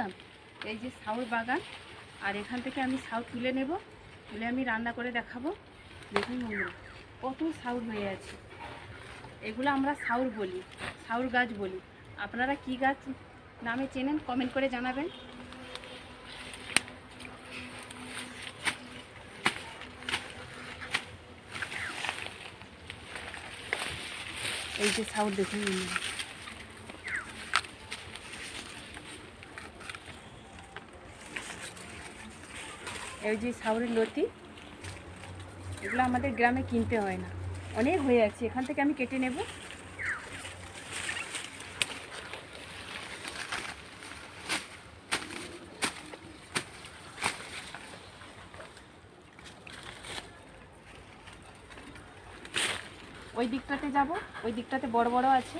বন্ধুরা এই যে সাউর বাগান, আর এখান থেকে আমি সাউ তুলে নেব, তুলে আমি রান্না করে দেখাবো। দেখুন বন্ধুরা, কত সাউর হয়ে আছে। এগুলো আমরা সাউর বলি সাউর গাছ বলি। আপনারা কি গাছ নামে চেনেন, কমেন্ট করে জানাবেন। এই যে সাউর দেখুন বন্ধুরা। এই যে সাউরের লতি, এগুলো আমাদের গ্রামে কিনতে হয় না। অনেক হয়ে আছে, এখান থেকে আমি কেটে নেব। ওই দিকটাতে যাব, ওই দিকটাতে বড় বড় আছে।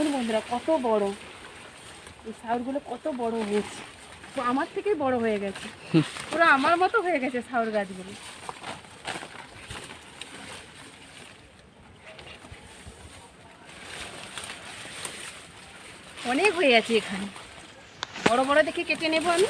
দেখুন বন্ধুরা, কত বড়। এই সাউরগুলো কত বড় হয়েছে। আমার থেকেই বড় হয়ে গেছে। পুরো আমার মতো হয়ে গেছে সাউর গাছগুলো। অনেক হয়ে আছে এখানে। বড় বড় দেখে কেটে নেব আমি।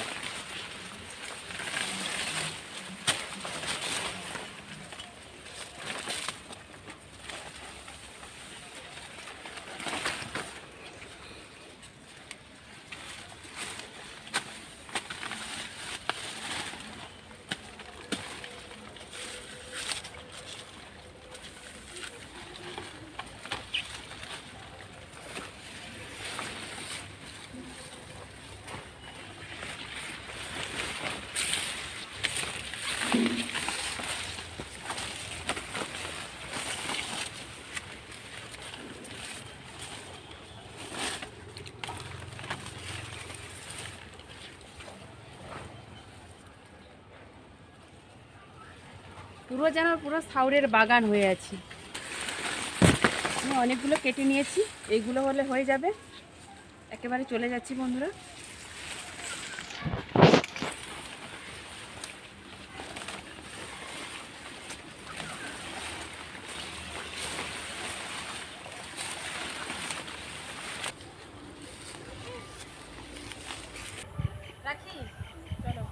পুরো যেন পুরো সাউরের বাগান হয়ে আছে। আমি অনেকগুলো কেটে নিয়েছি, এইগুলো হলে হয়ে যাবে। একেবারে চলে যাচ্ছি বন্ধুরা রাখি চলো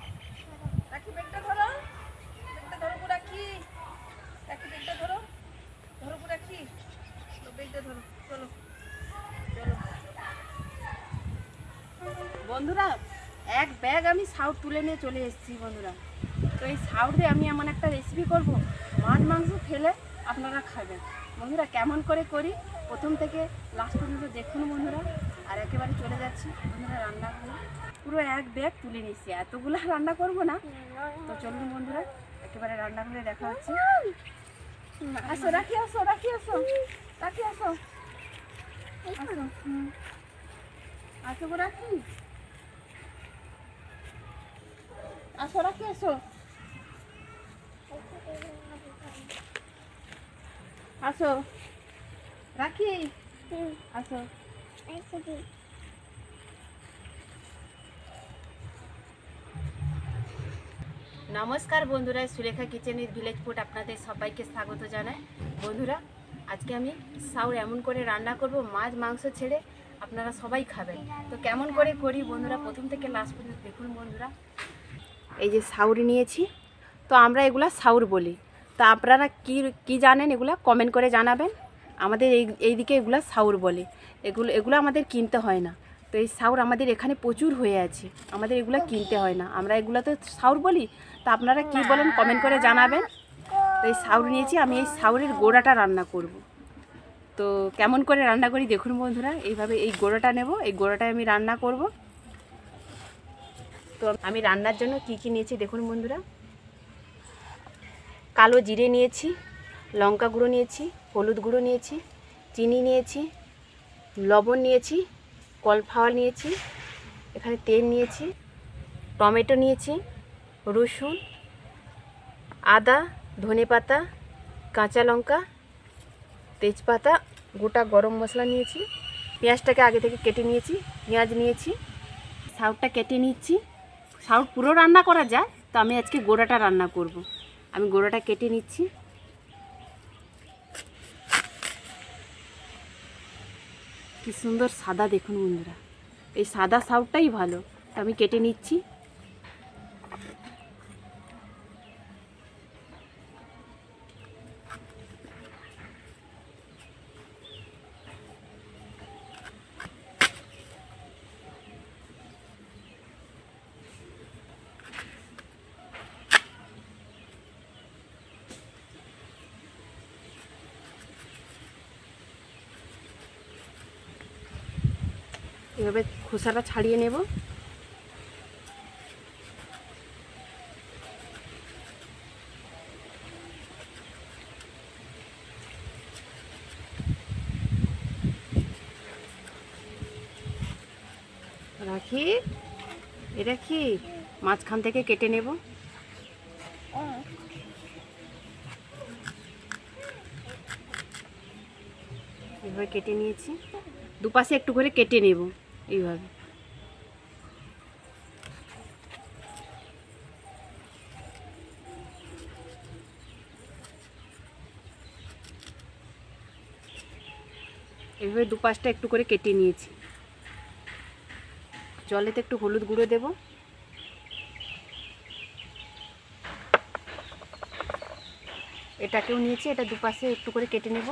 রাখি ব্যাগটা ধরো ব্যাগটা ধরো গো রাখি রাখি ব্যাগটা ধরো ধরো গো রাখি তো ব্যাগটা ধরো চলো চলো বন্ধুরা, এক ব্যাগ আমি সাউট তুলে নিয়ে চলে এসেছি বন্ধুরা। তো এই সাউট দিয়ে আমি এমন একটা রেসিপি করব মাছ মাংস ফেলে আপনারা খাবেন। বন্ধুরা, কেমন করে করি? প্রথম থেকে লাস্ট পর্যন্ত দেখুন বন্ধুরা, আর একেবারে চলে যাচ্ছি। বন্ধুরা রান্না করে পুরো এক ব্যাগ তুলে নিচ্ছি এতগুলো রান্না করব না। তো চলুন বন্ধুরা, একেবারে রান্না করে দেখা হচ্ছে। আসো, রাখি আসো রাখি আসো রাখি, আসো। আসো। আসো রাখি। আসো রাখি আসো আসো রাখি? আসো নমস্কার বন্ধুরা সুরেখা কিচেনের ভিলেজ ফুড আপনাদের সবাইকে স্বাগত জানাই। বন্ধুরা আজকে আমি সাউর এমন করে রান্না করব মাছ মাংস ছেড়ে আপনারা সবাই খাবেন। তো কেমন করে করি বন্ধুরা প্রথম থেকে লাস্ট পর্যন্ত দেখুন বন্ধুরা। এই যে সাউরি নিয়েছি। তো আমরা এগুলা সাউর বলি। তা আপনারা কি কি জানেন এগুলা? কমেন্ট করে জানাবেন। আমাদের এই, এইদিকে এগুলা সাউর বলে। এগুলো এগুলো আমাদের কিনতে হয় না। তো এই সাউর আমাদের এখানে প্রচুর হয়ে আছে। আমাদের এগুলো কিনতে হয় না। আমরা এগুলো তো সাউর বলি। তা আপনারা কি বলেন কমেন্ট করে জানাবেন। তো এই সাউর নিয়েছি, আমি এই সাউরের গোড়াটা রান্না করব। তো কেমন করে রান্না করি দেখুন বন্ধুরা। এইভাবে এই গোড়াটা নেব। এই গোড়াটায় আমি রান্না করব। তো আমি রান্নার জন্য কি কি নিয়েছি দেখুন বন্ধুরা। কালো জিরে নিয়েছি, লঙ্কা গুঁড়ো নিয়েছি, হলুদ গুঁড়ো নিয়েছি, চিনি নিয়েছি, লবণ নিয়েছি কলফাওয়া নিয়েছি, এখানে তেল নিয়েছি, টমেটো নিয়েছি, রসুন, আদা, ধনে পাতা, কাঁচা লঙ্কা, তেজপাতা, গোটা গরম মশলা নিয়েছি, পেঁয়াজটাকে আগে থেকে কেটে নিয়েছি, পেঁয়াজ নিয়েছি শাউটটা কেটে নিচ্ছি। শাউট পুরো রান্না করা যায়, তো আমি আজকে গোড়াটা রান্না করব। আমি গোড়াটা কেটে নিচ্ছি। কি সুন্দর সাদা দেখুন বন্ধুরা। এই সাদা শাউটটাই ভালো। আমি কেটে নিচ্ছি। এভাবে খোসাটা ছাড়িয়ে নেব। রাখি এটা কি মাঝখান থেকে কেটে নেব। এভাবে কেটে নিয়েছি। দুপাশে একটু করে কেটে নেব। এইভাবে। এইভাবে দুপাশটা একটু করে কেটে নিয়েছি। জলেতে একটু হলুদ গুঁড়ো দেব। এটাকেও নিয়েছি, এটা দুপাশে একটু করে কেটে নেব।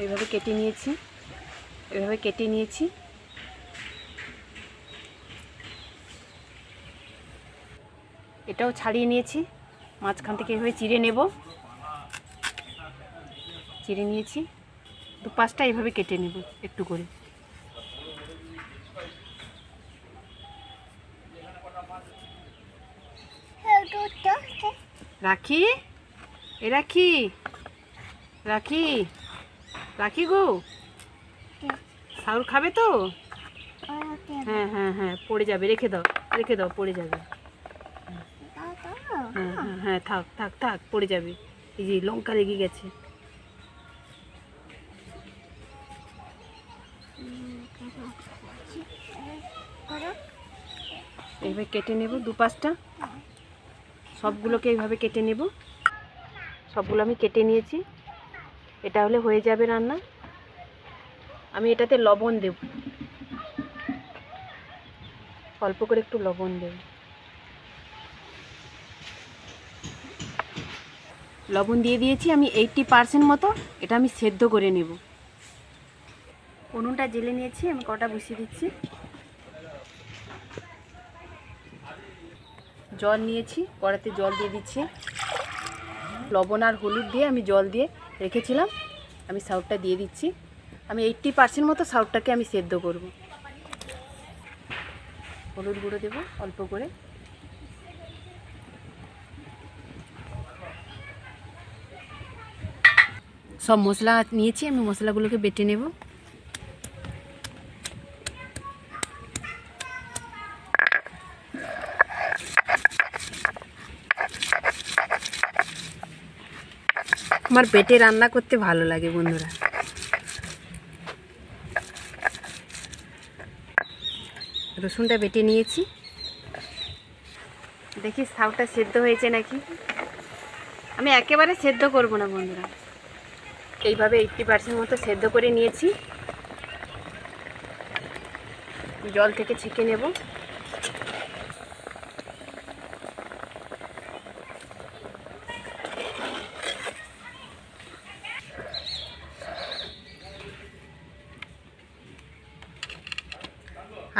এইভাবে কেটে নিয়েছি। এভাবে কেটে নিয়েছি। এটাও ছাড়িয়ে নিয়েছি। মাঝখান থেকে এভাবে চিড়ে নেব। চিড়ে নিয়েছি। দু পাঁচটা এভাবে কেটে নেব একটু করে। রাখি? এ রাখি? রাখি? রাখি গো? সাউর খাবে তো? হ্যাঁ হ্যাঁ হ্যাঁ পড়ে যাবে, রেখে দাও রেখে দাও, পড়ে যাবে। হ্যাঁ হ্যাঁ হ্যাঁ থাক থাক থাক, পড়ে যাবে। এই যে লঙ্কা লেগে গেছে। এইভাবে কেটে নেব দু পাঁচটা। সবগুলোকে এইভাবে কেটে নেব। সবগুলো আমি কেটে নিয়েছি। এটা হলে হয়ে যাবে রান্না। আমি এটাতে লবণ দেব। অল্প করে একটু লবণ দেব। লবণ দিয়ে দিয়েছি, আমি এইটটি পার্সেন্ট মতো এটা আমি সেদ্ধ করে নেব। উনুনটা জেলে নিয়েছি, আমি কটা বসিয়ে দিচ্ছি। জল নিয়েছি, কড়াতে জল দিয়ে দিচ্ছি। লবণ আর হলুদ দিয়ে আমি জল দিয়ে রেখেছিলাম, আমি সাউটটা দিয়ে দিচ্ছি। আমি এইট্টি পার্সেন্ট মতো সাউটটাকে আমি সেদ্ধ করব। হলুদ গুঁড়ো দেবো অল্প করে। সব মশলা নিয়েছি, আমি মশলাগুলোকে বেটে নেব। আমার বেটে রান্না করতে ভালো লাগে বন্ধুরা। রসুনটা বেটে নিয়েছি। দেখি শাকটা সেদ্ধ হয়েছে নাকি? আমি একেবারে সেদ্ধ করব না বন্ধুরা। এইভাবে এইটটি পার্সেন্ট মতো সেদ্ধ করে নিয়েছি। জল থেকে ছেঁকে নেব।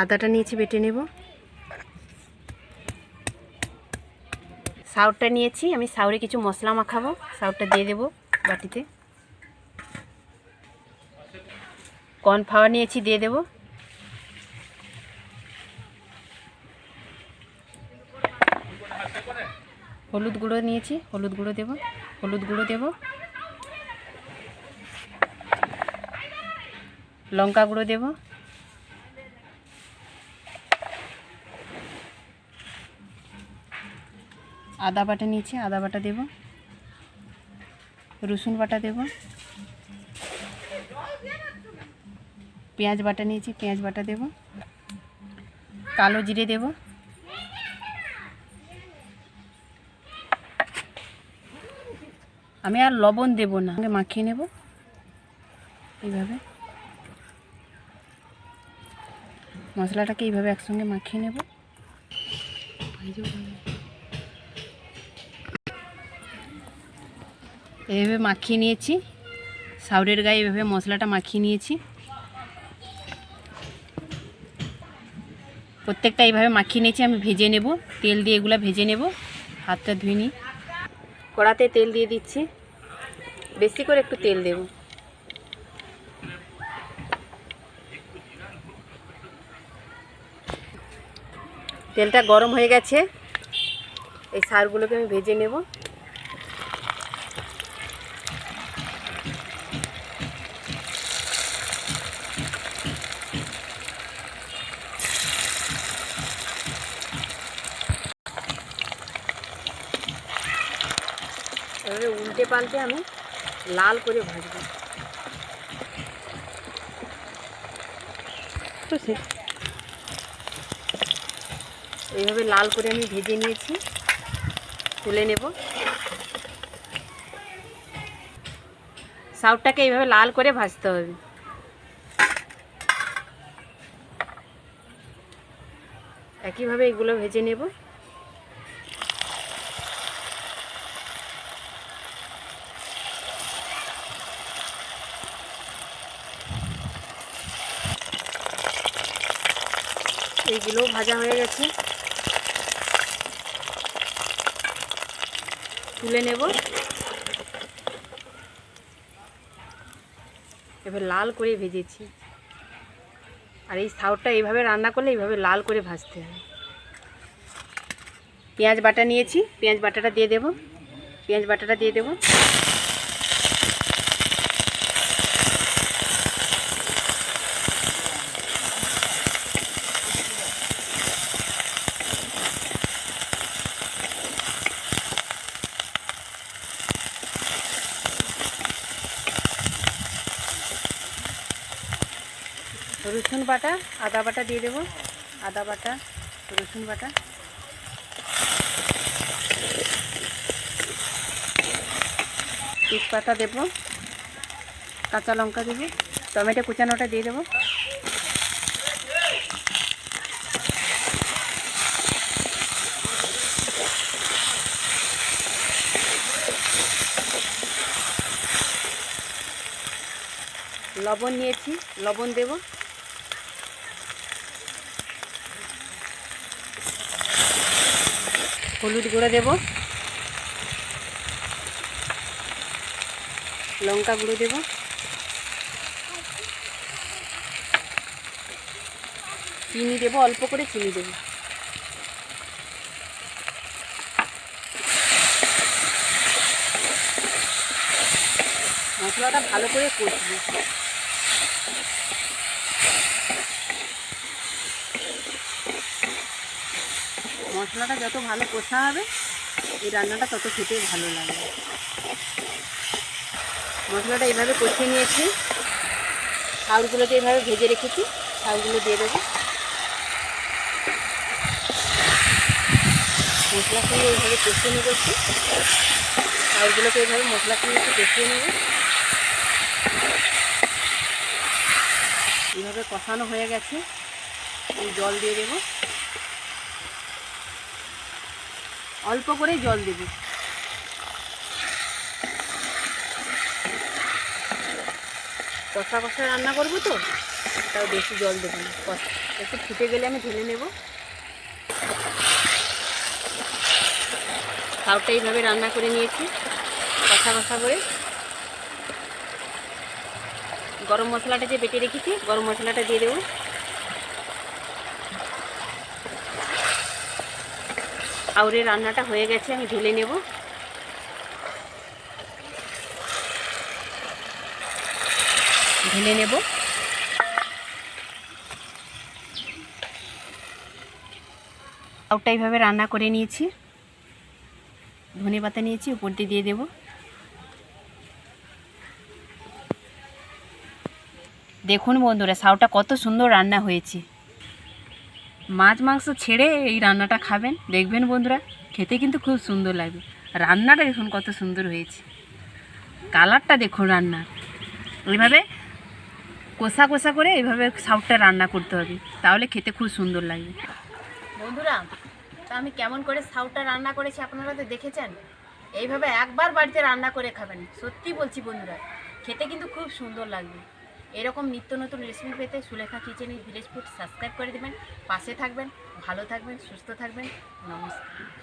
আদাটা নিয়েছি, বেটে নেব। সাউটটা নিয়েছি, আমি সাউরে কিছু মশলা মাখাবো সাউটটা দিয়ে দেবো বাটিতে। কর্নফ্লাওয়ার নিয়েছি, দিয়ে দেবো। হলুদ গুঁড়ো নিয়েছি, হলুদ গুঁড়ো দেব, হলুদ গুঁড়ো দেব। লঙ্কা গুঁড়ো দেব। আদা বাটা নিয়েছি, আদা বাটা দেব। রসুন বাটা দেব। পেঁয়াজ বাটা নিয়েছি, পেঁয়াজ বাটা দেব। কালো জিরে দেব। আমি আর লবণ দেব না, আগে মাখিয়ে নেব। এইভাবে। মশলাটাকে এইভাবে একসঙ্গে মাখিয়ে নেব। এইভাবে মাখিয়ে নিয়েছি। সাউরের গায়ে এভাবে মশলাটা মাখিয়ে নিয়েছি। প্রত্যেকটা এইভাবে মাখিয়ে নিয়েছি, আমি ভেজে নেব। তেল দিয়ে এগুলো ভেজে নেব। হাতটা ধুয়ে নিই। কড়াতে তেল দিয়ে দিচ্ছি। বেশি করে একটু তেল দেব। তেলটা গরম হয়ে গেছে। এই সারগুলোকে আমি ভেজে নেব। এবারে উল্টে পাল্টে আমি লাল করে ভাজবো। তো সে এইভাবে লাল করে আমি ভেজে নিয়েছি। তুলে নেব। সাউটটাকে এইভাবে লাল করে ভাজতে হবে। একইভাবে এগুলো ভেজে নেব। এইগুলোও ভাজা হয়ে গেছে। তুলে নেব। এবার লাল করে ভেজেছি। আর এই সাউটটা এইভাবে রান্না করলে এইভাবে লাল করে ভাজতে হবে পেঁয়াজ বাটা নিয়েছি। পেঁয়াজ বাটাটা দিয়ে দেব। পেঁয়াজ বাটাটা দিয়ে দেব রসুন বাটা আদা বাটা দিয়ে দেবো। আদা বাটা, রসুন বাটা। তেজপাতা দেবো। কাঁচা লঙ্কা দেবো। টমেটো কুচানোটা দিয়ে দেবো। লবণ নিয়েছি, লবণ দেব। হলুদ গুঁড়ো দেব। লঙ্কা গুঁড়ো দেব। চিনি দেব, অল্প করে চিনি দেব। মশলাটা ভালো করে কষবো। মশলাটা যত ভালো কষা হবে, এই রান্নাটা তত খেতে ভালো লাগবে মশলাটা এইভাবে কষিয়ে নিয়েছি। চাউলগুলোকে এইভাবে ভেজে রেখেছি। চাউলগুলো দিয়ে দেবো। মশলা সঙ্গে এইভাবে কষিয়ে নেব একটু চাউলগুলোকে এইভাবে মশলার সঙ্গে একটু কষিয়ে নেব। এইভাবে কষানো হয়ে গেছে। এই জল দিয়ে দেবো। অল্প করেই জল দেব। কষা কষা রান্না করব তো, তাও বেশি জল দেবো না। কষা একটু ফুটে গেলে আমি ঢেলে নেব। তাওটা এইভাবে রান্না করে নিয়েছি, কষা কষা করে। গরম মশলাটা যে বেটে রেখেছি, গরম মশলাটা দিয়ে দেবো। সাউরের রান্নাটা হয়ে গেছে, আমি ঢেলে নেব। ঢেলে নেব। সাউরটা এইভাবে রান্না করে নিয়েছি। ধনে পাতা নিয়েছি, উপর দিয়ে দিয়ে দেবো। দেখুন বন্ধুরা সাউটা কত সুন্দর রান্না হয়েছে। মাছ মাংস ছেড়ে এই রান্নাটা খাবেন। দেখবেন বন্ধুরা, খেতে কিন্তু খুব সুন্দর লাগবে রান্নাটা দেখুন কত সুন্দর হয়েছে। কালারটা দেখুন রান্নার। এইভাবে কষা কষা করে এইভাবে সাউটটা রান্না করতে হবে। তাহলে খেতে খুব সুন্দর লাগবে বন্ধুরা, তা আমি কেমন করে সাউটটা রান্না করেছি আপনারা তো দেখেছেন? এইভাবে একবার বাড়িতে রান্না করে খাবেন। সত্যি বলছি বন্ধুরা, খেতে কিন্তু খুব সুন্দর লাগবে। এরকম নিত্য নতুন রেসিপি পেতে সুলেখা কিচেনের ভিলেজ ফুড সাবস্ক্রাইব করে দেবেন। পাশে থাকবেন, ভালো থাকবেন, সুস্থ থাকবেন। নমস্কার।